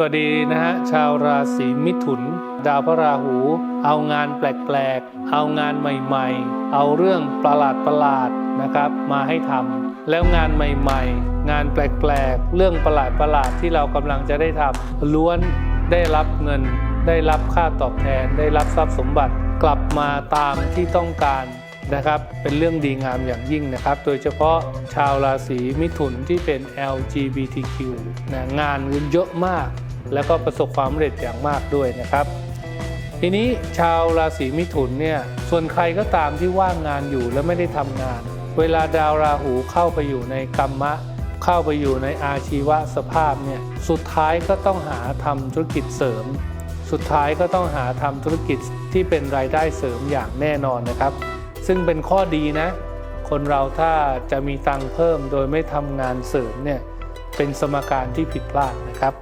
สวัสดีนะฮะชาวราศีมิถุน ดาวพระราหู เอางานแปลกๆ เอางานใหม่ๆ เอาเรื่องประหลาดประหลาดนะครับมาให้ทำแล้วงานใหม่ๆ งานแปลกๆ เรื่องประหลาดประหลาดที่เรากำลังจะได้ทำล้วนได้รับเงิน ได้รับค่าตอบแทน ได้รับทรัพย์สมบัติ กลับมาตามที่ต้องการ นะครับเป็นเรื่องดีงามอย่างยิ่งนะครับ โดยเฉพาะชาวราศีมิถุนที่เป็น LGBTQ นะงานเยอะมาก แล้วก็ประสบความสำเร็จอย่างมากด้วยนะครับ ทีนี้ชาวราศีมิถุนเนี่ยส่วนใครก็ตามที่ว่างงานอยู่และไม่ได้ทำงาน เวลาดาวราหูเข้าไปอยู่ในกรรมะ เข้าไปอยู่ในอาชีวะสภาพเนี่ยสุดท้ายก็ต้องหาทำธุรกิจเสริม สุดท้ายก็ต้องหาทำธุรกิจที่เป็นรายได้เสริมอย่างแน่นอนนะครับ ซึ่งเป็นข้อดีนะ คนเราถ้าจะมีตังค์เพิ่มโดยไม่ทำงานเสริมเนี่ยเป็นสมการที่ผิดพลาดนะครับ